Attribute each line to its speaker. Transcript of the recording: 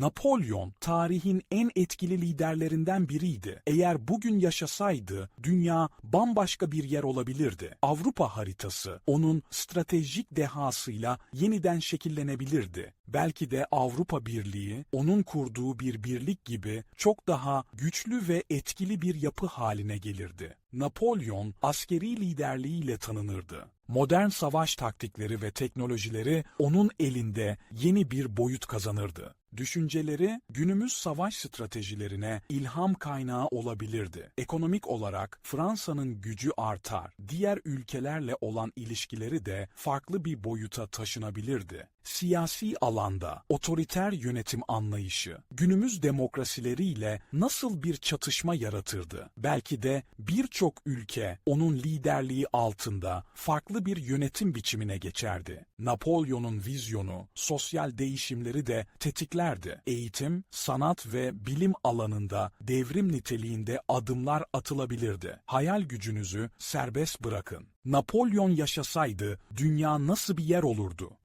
Speaker 1: Napolyon tarihin en etkili liderlerinden biriydi. Eğer bugün yaşasaydı dünya bambaşka bir yer olabilirdi. Avrupa haritası onun stratejik dehasıyla yeniden şekillenebilirdi. Belki de Avrupa Birliği onun kurduğu bir birlik gibi çok daha güçlü ve etkili bir yapı haline gelirdi. Napolyon askeri liderliğiyle tanınırdı. Modern savaş taktikleri ve teknolojileri onun elinde yeni bir boyut kazanırdı. Düşünceleri günümüz savaş stratejilerine ilham kaynağı olabilirdi. Ekonomik olarak Fransa'nın gücü artar. Diğer ülkelerle olan ilişkileri de farklı bir boyuta taşınabilirdi. Siyasi alanda otoriter yönetim anlayışı günümüz demokrasileriyle nasıl bir çatışma yaratırdı? Belki de birçok ülke onun liderliği altında farklı bir yönetim biçimine geçerdi. Napolyon'un vizyonu sosyal değişimleri de tetiklerdi. Eğitim, sanat ve bilim alanında devrim niteliğinde adımlar atılabilirdi. Hayal gücünüzü serbest bırakın. Napolyon yaşasaydı dünya nasıl bir yer olurdu?